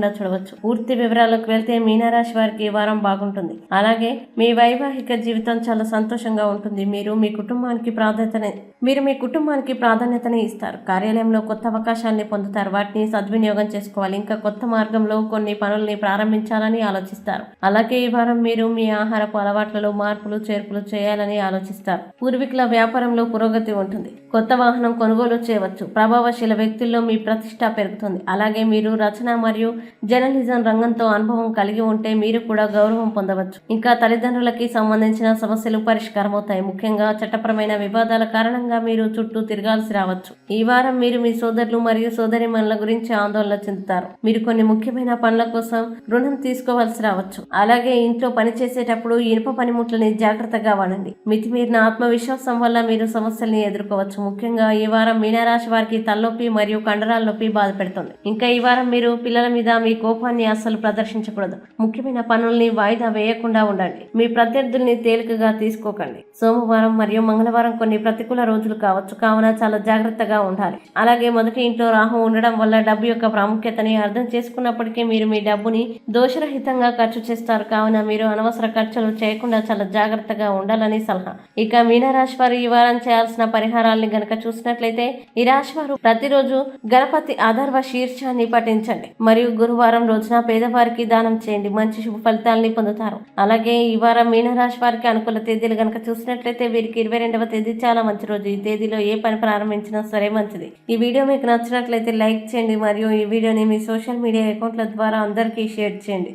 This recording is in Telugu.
చూడవచ్చు. పూర్తి వివరాలకు వెళ్తే మీనరాశి వారికి ఈ వారం బాగుంటుంది. అలాగే మీ వైవాహిక జీవితం చాలా సంతోషంగా ఉంటుంది. మీరు మీ కుటుంబానికి ప్రాధాన్యతని మీరు మీ కుటుంబానికి ప్రాధాన్యతని ఇస్తారు. కార్యాలయంలో కొత్త అవకాశాన్ని పొందుతారు. వాటిని సద్వినియోగం చేసుకోవాలి. ఇంకా కొత్త మార్గంలో కొన్ని పనుల్ని ప్రారంభించాలని ఆలోచిస్తారు. అలాగే ఈ వారం మీరు మీ ఆహారపు అలవాట్లలో మార్పులు చేర్పులు చేయాలని ఆలోచిస్తారు. పూర్వీకుల వ్యాపారంలో పురోగతి ఉంటుంది. కొత్త వాహనం కొనుగోలు చేయవచ్చు. ప్రభావశీల వ్యక్తుల్లో మీ ప్రతిష్ట పెరుగుతుంది. అలాగే మీరు రచన మరియు జర్నలిజం రంగంతో అనుభవం కలిగి ఉంటే మీరు కూడా గౌరవం పొందవచ్చు. ఇంకా తల్లిదండ్రులకి సంబంధించిన సమస్యలు పరిష్కారం అవుతాయి ముఖ్యంగా చట్టపరమైన వివాదాల కారణంగా మీరు చుట్టూ తిరగాల్సి రావచ్చు. ఈ వారం మీరు మీ సోదరులు మరియు సోదరిమణుల గురించి ఆందోళన చెందుతారు. మీరు కొన్ని ముఖ్యమైన పనుల కోసం రుణం తీసుకోవాల్సి రావచ్చు. అలాగే ఇంట్లో పని చేసేటప్పుడు ఇనుప పనిముట్లని జాగ్రత్తగా వాడండి. మితిమీరిన ఆత్మవిశ్వాసం వల్ల మీరు సమస్యల్ని ఎదుర్కోవచ్చు. ముఖ్యంగా ఈ వారం మీనరాశి వారికి తలనొప్పి మరియు కండరాల నొప్పి బాధ పెడుతుంది. ఇంకా ఈ వారం మీరు పిల్లల మీద మీ కోపాన్ని అస్సలు ప్రదర్శించకూడదు. ముఖ్యమైన పనుల్ని వాయిదా వేయకుండా ఉండండి. మీ ప్రత్యర్థుల్ని తేలికగా తీసుకోకండి. సోమవారం మరియు మంగళవారం కొన్ని ప్రతికూల రోజులు కావచ్చు. కావున చాలా జాగ్రత్తగా ఉండాలి. అలాగే మొదటి ఇంట్లో రాహు ఉండడం వల్ల డబ్బు యొక్క ప్రాముఖ్యతని అర్థం చేసుకున్నప్పటికీ మీరు మీ డబ్బుని దోషరహితంగా ఖర్చు చేస్తారు. కావున మీరు అనవసర ఖర్చులు చేయకుండా చాలా జాగ్రత్తగా ఉండాలని సలహా. ఇక మీనరాశి వారు ఈ వారం చేయాల్సిన పరిహారాల్ని గనక చూసినట్లయితే ఈ రాశి వారు ప్రతిరోజు గణపతి ఆధర్వ శీర్షాన్ని పఠించండి. మరియు గురువారం రోజున పేదవారికి దానం చేయండి. మంచి శుభ ఫలితాలని పొందుతారు. అలాగే ఈ వారం మీనరాశి వారికి అనుకూల తేదీలు కనుక చూసినట్లయితే వీరికి ఇరవై రెండవ తేదీ చాలా మంచి రోజు. ఈ తేదీలో ఏ పని ప్రారంభించినా సరే మంచిది. ఈ వీడియో మీకు నచ్చినట్లయితే లైక్ చేయండి. మరియు ఈ వీడియోని మీ సోషల్ మీడియా అకౌంట్ల ద్వారా అందరికీ షేర్ చేయండి.